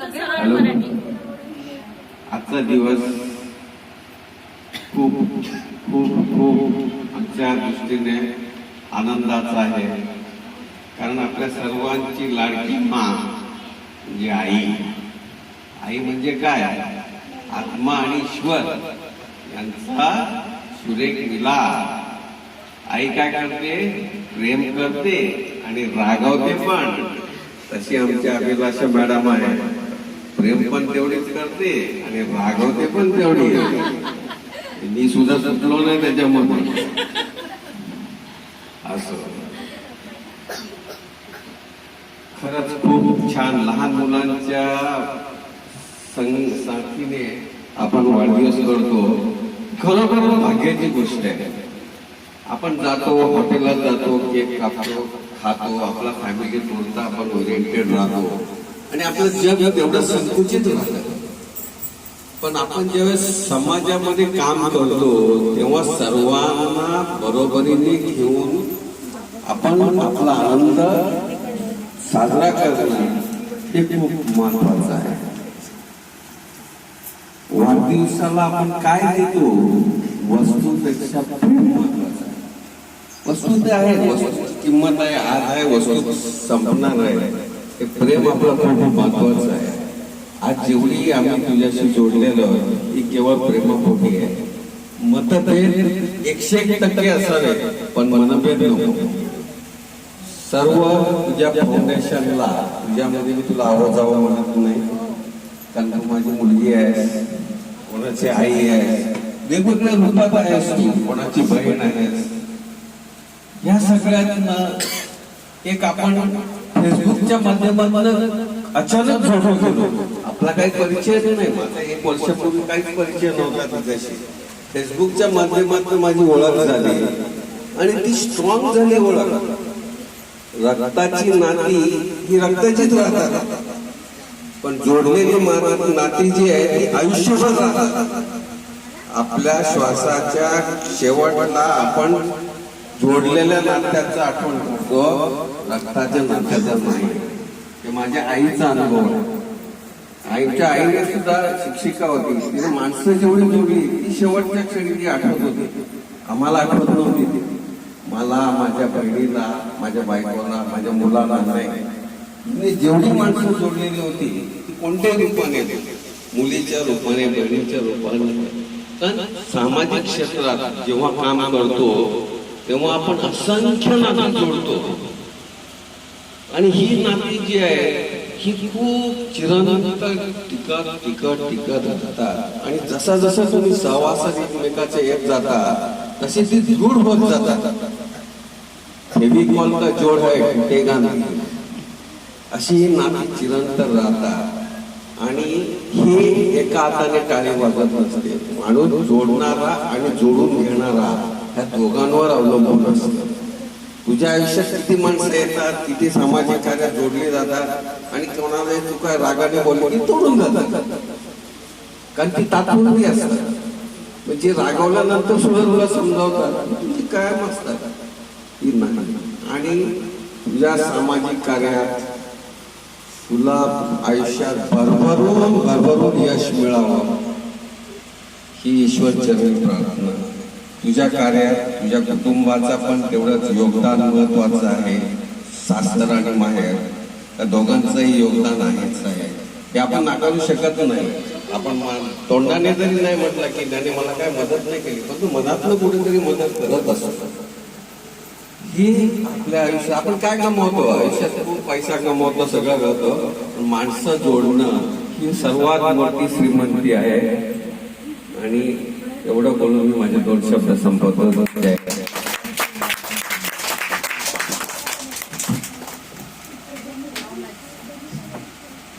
Hello. आजचा दिवस खूप खूप खूप आमच्या दृष्टीने आनंदाचा आहे. कारण आपल्या सर्वांची लाडकी मा म्हणजे आई. आई म्हणजे काय? आत्मा आणि ईश्वर. यांचा सुरेख मिला आई काय करते? प्रेम करते आणि रागवते पण. तशी आमच्या अभिलाषा मॅडम आहे. प्रेम पण तेवढीच करते आणि रागवते पण तेवढी मी सुद्धा सुटलो नाही त्याच्यामधून. असं. खरंच खूप छान लहान मुलांच्या संग साथीने आपण वाढदिवस करतो. खरोखर भाग्याची गोष्ट आहे. आपण जातो हॉटेलात जातो केक कापतो खातो आपला फॅमिली पुरता आपण ओरिएंटेड राहतो. आणि आपलं जग तेवढं संकुचित राहतं पण आपण ज्यावेळेस समाजामध्ये काम करतो तेव्हा सर्वांना बरोबरीने घेऊन आपण आपला आनंद साजरा करणं हे खूप महत्वाचं आहे. वाढदिवसाला आपण काय देतो? वस्तूपेक्षा प्रेम महत्वाचं आहे. वस्तू ते आहे वस्तू. किंमत आहे आज आहे वस्तू संपणार आहे हे प्रेम आपलं खूप महत्वाचं आहे. आज जेवढी आम्ही तुझ्याशी जोडलेलो ही केवळ प्रेमापोटी आहे. मतभेद एकशे एक टक्के असावे पण मनभेद नको. सर्व तुझ्या फाउंडेशनला तुझ्यामध्ये मी तुला आवाजावं म्हणत नाही कारण तू माझी मुलगी आहे कोणाची आई आहे वेगवेगळ्या रूपात आहेस तू कोणाची बहीण आहेस. या सगळ्यांना एक आपण फेसबुकच्या माध्यमातून अचानक जोडून गेलो. आपला काही परिचय नाही. माझा एक वर्षापूर्वी काहीच परिचय नव्हता तिच्याशी फेसबुकच्या माध्यमातून माझी ओळख झाली. आणि ती स्ट्रॉंग झाली ओळख. रक्ताची नाती ही रक्ताचीच राहतात. पण जोडलेली मानात नाती जी आहे ती आयुष्यभर राहतात. आपल्या श्वासाच्या शेवटला आपण जोडलेल्या नात्याचं आठवण करतो रक्ताच्या नात्याचा नाही हे माझ्या आईचा अनुभव आहे. आईच्या आईने सुद्धा शिक्षिका होती. तिने माणसं जेवढी जोडली ती शेवटच्या क्षणी ती आठवत होती. आम्हाला आठवत नव्हती ती. मला माझ्या बहिणीला माझ्या बायकोला माझ्या मुलाला नाही. तिने जेवढी माणसं जोडलेली होती ती कोणत्याही रूपाने मुलीच्या रूपाने बहिणीच्या रूपाने सामाजिक क्षेत्रात जेव्हा काम करतो तेव्हा आपण असंख्य नाती जोडतो. आणि ही नाती जी आहे ही खूप चिरंत टिकत टिकत टिकत राहतात. आणि जसा जसा तुम्ही सहवासात एकमेकाच्या येत जाता तशी ती दृढ होत जातात. फेविकॉल का जोड आहे? टुटेगा गाणं? अशी ही नाती चिरंतर राहतात. आणि हे एका हाताने टाळे वाजत नसते. माणूस जोडणारा आणि जोडून घेणारा ह्या दोघांवर अवलंबून असतं. तुझ्या आयुष्यात किती माणसं येतात किती सामाजिक कार्यात जोडली जातात आणि कोणाला चुका काय रागाने बोलली तोडून जातात. कारण ती तात्पुरती असतात. म्हणजे रागवल्यानंतर सुद्धा तुला समजावतात तुझी कायम असतात. ती नाही. आणि तुझ्या सामाजिक कार्यात तुला आयुष्यात भरभरून भरभरून यश मिळावं. ही ईश्वर चरण प्रार्थना. तुझ्या कार्यात तुझ्या कुटुंबाचा पण तेवढंच योगदान महत्वाचं आहे. सासर आणि माहेर त्या दोघांचंही योगदान आहेच आहे. हे आपण नाकारू शकत नाही. आपण तोंडाने जरी नाही म्हटलं की त्याने मला काय मदत नाही केली पण तू कुठेतरी मदत करत असत. ही आपल्या आयुष्यात आपण काय कमवतो आयुष्यात खूप पैसा कमवतो सगळं करतो पण माणसं जोडणं ही सर्वात मोठी श्रीमंती आहे. आणि एवढं बोलून मी माझे दोन शब्द संपवतो.